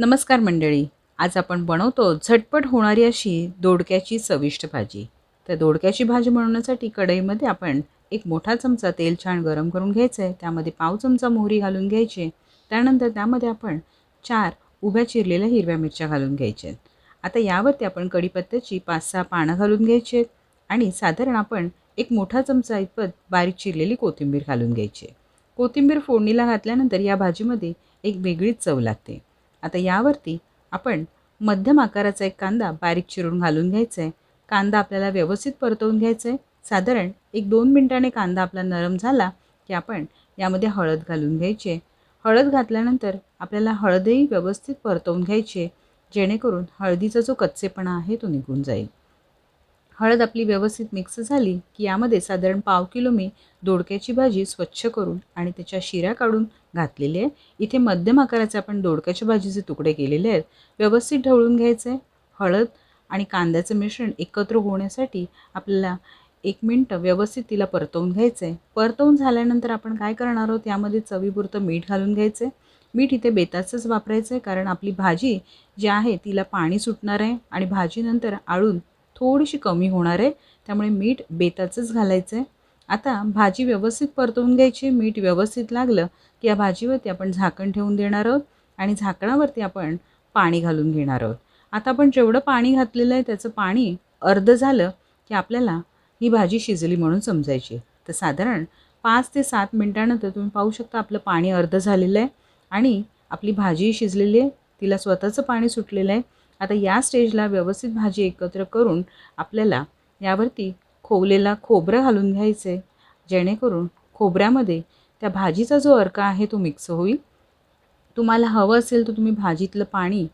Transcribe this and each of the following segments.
नमस्कार मंडळी. आज आपण बनवतो झटपट होणारी अशी दोडक्याची चविष्ट भाजी. तर दोडक्याची भाजी बनवण्यासाठी कढईमध्ये आपण एक मोठा चमचा तेल छान गरम करून घ्यायचं आहे त्यामध्ये पाव चमचा मोहरी घालून घ्यायची. त्यानंतर त्यामध्ये आपण चार उभ्या चिरलेल्या हिरव्या मिरच्या घालून घ्यायच्या. आहेत आता यावरती आपण कढीपत्त्याची पाच सहा पानं घालून घ्यायची आहेत आणि साधारण आपण एक मोठा चमचा इतपत बारीक चिरलेली कोथिंबीर घालून घ्यायची आहे. कोथिंबीर फोडणीला घातल्यानंतर या भाजीमध्ये एक वेगळीच चव लागते. आता यावरती आपण मध्यम आकाराचा एक कांदा बारीक चिरून घालून घ्यायचा आहे कांदा आपल्याला व्यवस्थित परतवून घ्यायचा आहे साधारण एक दोन मिनटाने कांदा आपला नरम झाला की आपण यामध्ये हळद घालून घ्यायची हळद घातल्यानंतर आपल्याला हळदही व्यवस्थित परतवून घ्यायची जेणेकरून हळदीचा जो कच्चेपणा आहे तो निघून जाईल. हळद आपली व्यवस्थित मिक्स झाली की यामध्ये साधारण पाव किलो मी दोडक्याची भाजी स्वच्छ करून आणि त्याच्या शिऱ्या काढून घातलेली आहे. इथे मध्यम आकाराचे आपण दोडक्याच्या भाजीचे तुकडे केलेले आहेत. व्यवस्थित ढवळून घ्यायचे हळद आणि कांद्याचं मिश्रण एकत्र होण्यासाठी आपल्याला एक मिनटं व्यवस्थित तिला परतवून घ्यायचं. आहे परतवून झाल्यानंतर आपण काय करणार आहोत? यामध्ये चवीपुरतं मीठ घालून घ्यायचं. आहे मीठ इथे बेताचंच वापरायचं आहे कारण आपली भाजी जी आहे तिला पाणी सुटणार आहे आणि भाजीनंतर आळून थोडीशी कमी होणार आहे. त्यामुळे मीठ बेताचंच घालायचं आहे आता भाजी व्यवस्थित परतवून घ्यायची. मीठ व्यवस्थित लागलं की या भाजीवरती आपण झाकण ठेवून देणार आहोत आणि झाकणावरती आपण पाणी घालून घेणार आहोत. आता आपण जेवढं पाणी घातलेलं आहे त्याचं पाणी अर्ध झालं की आपल्याला ही भाजी शिजली म्हणून समजायची तर साधारण पाच ते सात मिनटानंतर तुम्ही पाहू शकता आपलं पाणी अर्ध झालेलं आहे आणि आपली भाजीही शिजलेली आहे. तिला स्वतःचं पाणी सुटलेलं आहे. आता या स्टेजला व्यवस्थित भाजी एकत्र करून आपल्याला यावरती खोवलेला खोबरं घालून घ्यायचं आहे जेणेकरून खोबऱ्यामध्ये त्या भाजीचा जो अर्क आहे तो मिक्स होईल. तुम्हाला हवं असेल तर तुम्ही भाजीतलं पाणी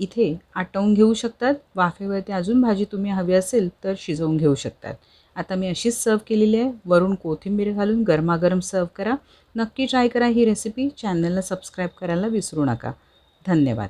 इथे आटवून घेऊ शकतात. वाफेवरती अजून भाजी तुम्ही हवी असेल तर शिजवून घेऊ शकतात. आता मी अशीच सर्व केलेली आहे. वरून कोथिंबीर घालून गरमागरम सर्व करा. नक्की ट्राय करा ही रेसिपी. चॅनलला सबस्क्राईब करायला विसरू नका. धन्यवाद.